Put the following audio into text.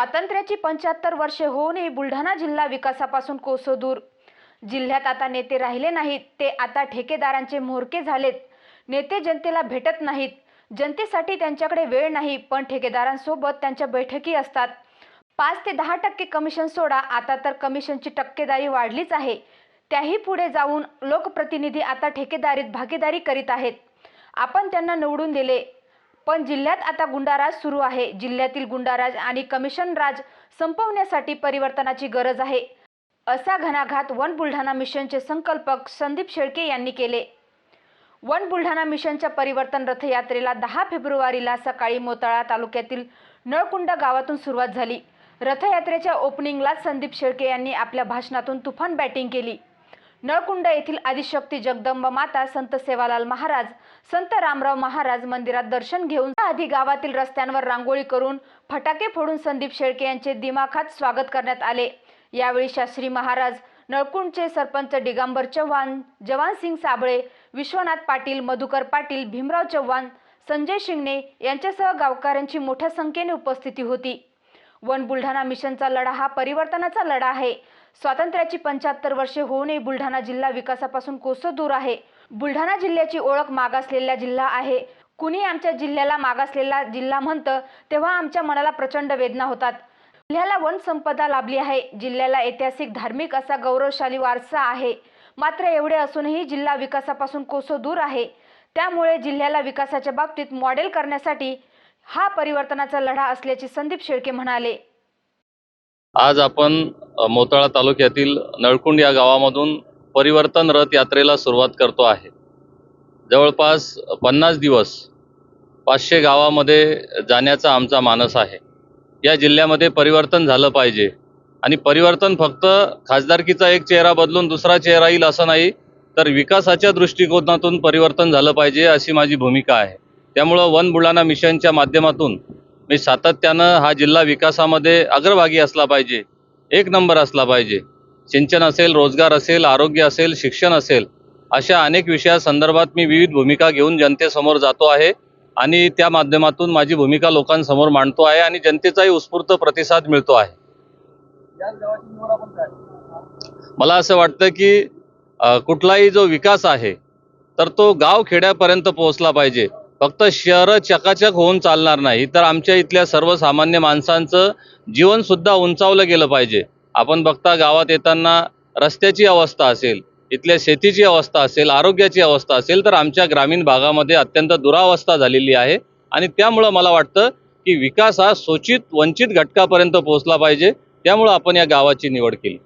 स्वातंत्र्याची पंच्याहत्तर वर्षे होऊनही बुलढाणा जिल्हा विकासापासून कोसो दूर. जिल्ह्यात आता नेते राहिले नाहीत ते आता ठेकेदारांचे म्होरके झालेत. नेते जनतेला भेटत नाहीत. जनतेसाठी त्यांच्याकडे वेळ नाही पण ठेकेदारांसोबत त्यांच्या बैठकी असतात. पाच ते दहा टक्के कमिशन सोडा आता तर कमिशनची टक्केदारी वाढलीच आहे. त्याही पुढे जाऊन लोकप्रतिनिधी आता ठेकेदारीत भागीदारी करीत आहेत. आपण त्यांना निवडून दिले. पण जिल्ह्यात आता गुंडाराज सुरू आहे. जिल्ह्यातील गुंडाराज आणि कमिशन राज संपवण्यासाठी परिवर्तनाची गरज आहे. असा घणाघात वन बुलढाणा मिशनचे संकल्पक संदीप शेळके यांनी केले. वन बुलढाणा मिशनच्या परिवर्तन रथयात्रेला दहा फेब्रुवारीला सकाळी मोताळा तालुक्यातील नळकुंड गावातून सुरुवात झाली. रथयात्रेच्या ओपनिंगलाच संदीप शेळके यांनी आपल्या भाषणातून तुफान बॅटिंग केली. नळकुंड येथील आदिशक्ती जगदंबा माता संत सेवालाल महाराज संत रामराव महाराज मंदिरात दर्शन घेऊन आधी गावातील रस्त्यांवर रांगोळी करून फटाके फोडून संदीप शेळके यांचे दिमाखात स्वागत करण्यात आले. यावेळी शास्त्री महाराज नळकुंडचे सरपंच दिगंबर चव्हाण जवानसिंग साबळे विश्वनाथ पाटील मधुकर पाटील भीमराव चव्हाण संजय शिंगणे यांच्यासह गावकऱ्यांची मोठ्या संख्येने उपस्थिती होती. वन बुलढाणा मिशनचा लढा हा परिवर्तनाचा लढा आहे. स्वातंत्र्याची पंच्याहत्तर वर्षे होऊनही बुलढाणा जिल्हा विकासापासून कोसो दूर आहे? बुलढाणा जिल्ह्याची ओळख मागासलेला जिल्हा आहे. कुणी आमच्या जिल्ह्याला मागासलेला जिल्हा म्हणतं तेव्हा आमच्या मनाला प्रचंड वेदना होतात. जिल्ह्याला वनसंपदा लाभली आहे. जिल्ह्याला ऐतिहासिक धार्मिक असा गौरवशाली वारसा आहे. मात्र एवढे असूनही जिल्हा विकासापासून कोसो दूर आहे? त्यामुळे जिल्ह्याला विकासाच्या बाबतीत मॉडेल करण्यासाठी हा परिवर्तनाचा लढा असल्याचे संदीप शेळके म्हणाले. आज आपण मोताळा तालुक्यातील नळकुंड या गावामधून परिवर्तन रथ यात्रेला सुरुवात करतो आहे. जवळपास पन्नास दिवस पाचशे गावामध्ये जाण्याचा आमचा मानस आहे. या जिल्ह्यामध्ये परिवर्तन झालं पाहिजे आणि परिवर्तन फक्त खासदारकीचा एक चेहरा बदलून दुसरा चेहरा येईल असं नाही तर विकासाच्या दृष्टिकोनातून परिवर्तन झालं पाहिजे अशी माझी भूमिका आहे. त्यामुळं वन बुलढाणा मिशनच्या माध्यमातून मी सातत्यानं हा जिल्हा विकासामध्ये अग्रभागी असला पाहिजे. एक नंबर असला पाहिजे. सिंचन असेल रोजगार असेल आरोग्य असेल शिक्षण असेल अशा अनेक विषयासंदर्भात मी विविध भूमिका घेऊन जनतेसमोर जातो आहे आणि त्या माध्यमातून माझी भूमिका लोकांसमोर मांडतो आहे आणि जनतेचाही उत्स्फूर्त प्रतिसाद मिळतो आहे. मला असं वाटतं की कुठलाही जो विकास आहे तर तो गाव खेड्यापर्यंत पोहोचला पाहिजे. फक्त शहरं चकाचक होऊन चालणार नाही तर आमच्या इथल्या सर्वसामान्य माणसांचं जीवनसुद्धा उंचावलं गेलं पाहिजे. आपण बघता गावात येताना रस्त्याची अवस्था असेल इथल्या शेतीची अवस्था असेल आरोग्याची अवस्था असेल तर आमच्या ग्रामीण भागामध्ये अत्यंत दुरावस्था झालेली आहे. आणि त्यामुळं मला वाटतं की विकास हा सोचित वंचित घटकापर्यंत पोहोचला पाहिजे. त्यामुळं आपण या गावाची निवड केली.